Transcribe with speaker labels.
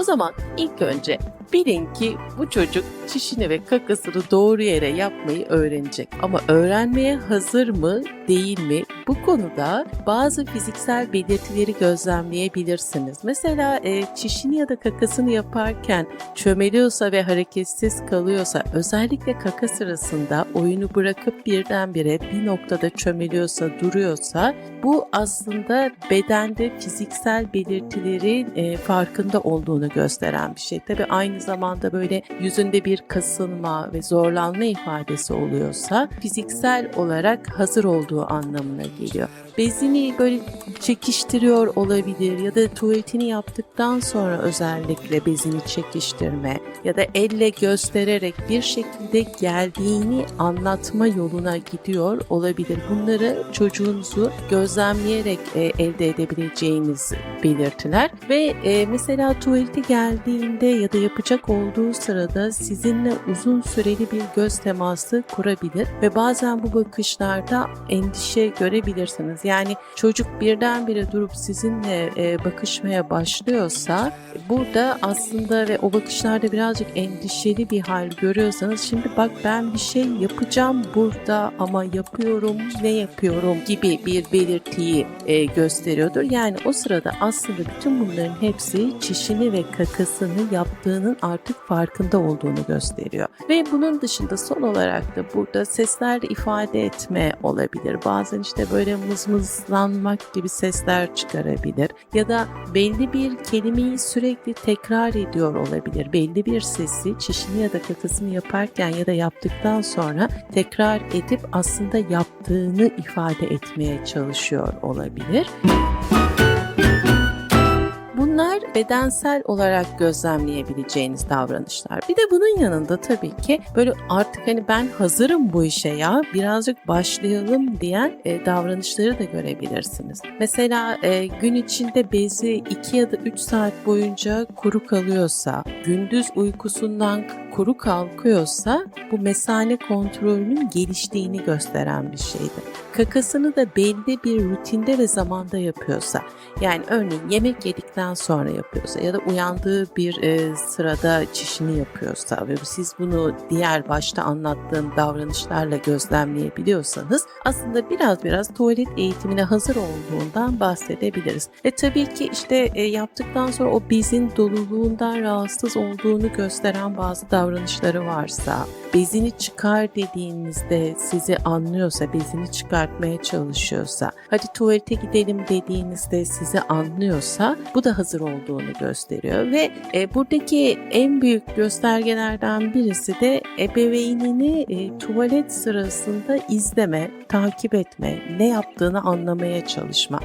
Speaker 1: zaman ilk önce bilin ki bu çocuk çişini ve kakasını doğru yere yapmayı öğrenecek. Ama öğrenmeye hazır mı değil mi? Bu konuda bazı fiziksel belirtileri gözlemleyebilirsiniz. Mesela e, çişini ya da kakasını yaparken çömeliyorsa ve hareketsiz kalıyorsa özellikle kaka sırasında oyunu bırakıp birdenbire bir noktada çömeliyorsa duruyorsa bu aslında bedende fiziksel belirtilerin e, farkında olduğunu gösteren bir şey. Tabii aynı zamanda böyle yüzünde bir kasılma ve zorlanma ifadesi oluyorsa fiziksel olarak hazır olduğu anlamına geliyor. Bezini böyle çekiştiriyor olabilir ya da tuvaletini yaptıktan sonra özellikle bezini çekiştirme ya da elle göstererek bir şekilde geldiğini anlatma yoluna gidiyor olabilir. Bunları çocuğunuzu gözlemleyerek e, elde edebileceğiniz belirtiler ve e, mesela tuvalete geldiğinde ya da yapacak olduğu sırada sizinle uzun süreli bir göz teması kurabilir ve bazen bu bakışlarda endişe görebilirsiniz. Yani çocuk birdenbire durup sizinle e, bakışmaya başlıyorsa burada aslında ve o bakışlarda birazcık endişeli bir hal görüyorsanız şimdi bak ben bir şey yapacağım burada ama yapıyorum ne yapıyorum gibi bir belirtiyi e, gösteriyordur. Yani o sırada aslında bütün bunların hepsi çişini ve kakasını yaptığının artık farkında olduğunu gösteriyor. Ve bunun dışında son olarak da burada seslerle ifade etme olabilir. Bazen işte böyle mızmızlanmak gibi sesler çıkarabilir. Ya da belli bir kelimeyi sürekli tekrar ediyor olabilir. Belli bir sesi çişini ya da kakasını yaparken ya da yaptıktan sonra tekrar edip aslında yaptığını ifade etmeye çalışıyor olabilir. Bunlar bedensel olarak gözlemleyebileceğiniz davranışlar. Bir de bunun yanında tabii ki böyle artık hani ben hazırım bu işe ya birazcık başlayalım diyen e, davranışları da görebilirsiniz. Mesela e, gün içinde bezi 2 ya da 3 saat boyunca kuru kalıyorsa, gündüz uykusundan kuru kalkıyorsa bu mesane kontrolünün geliştiğini gösteren bir şeydir. Kakasını da belli bir rutinde ve zamanda yapıyorsa yani örneğin yemek yedikten sonra yapıyorsa ya da uyandığı bir e, sırada çişini yapıyorsa ve siz bunu diğer başta anlattığım davranışlarla gözlemleyebiliyorsanız aslında biraz biraz tuvalet eğitimine hazır olduğundan bahsedebiliriz. Ve tabii ki işte e, yaptıktan sonra o bezin doluluğundan rahatsız olduğunu gösteren bazı davranışları varsa, bezini çıkar dediğinizde sizi anlıyorsa, bezini çıkartmaya çalışıyorsa, hadi tuvalete gidelim dediğinizde sizi anlıyorsa bu da hazır olduğunu gösteriyor ve e, buradaki en büyük göstergelerden birisi de ebeveynini e, tuvalet sırasında izleme, takip etme, ne yaptığını anlamaya çalışma.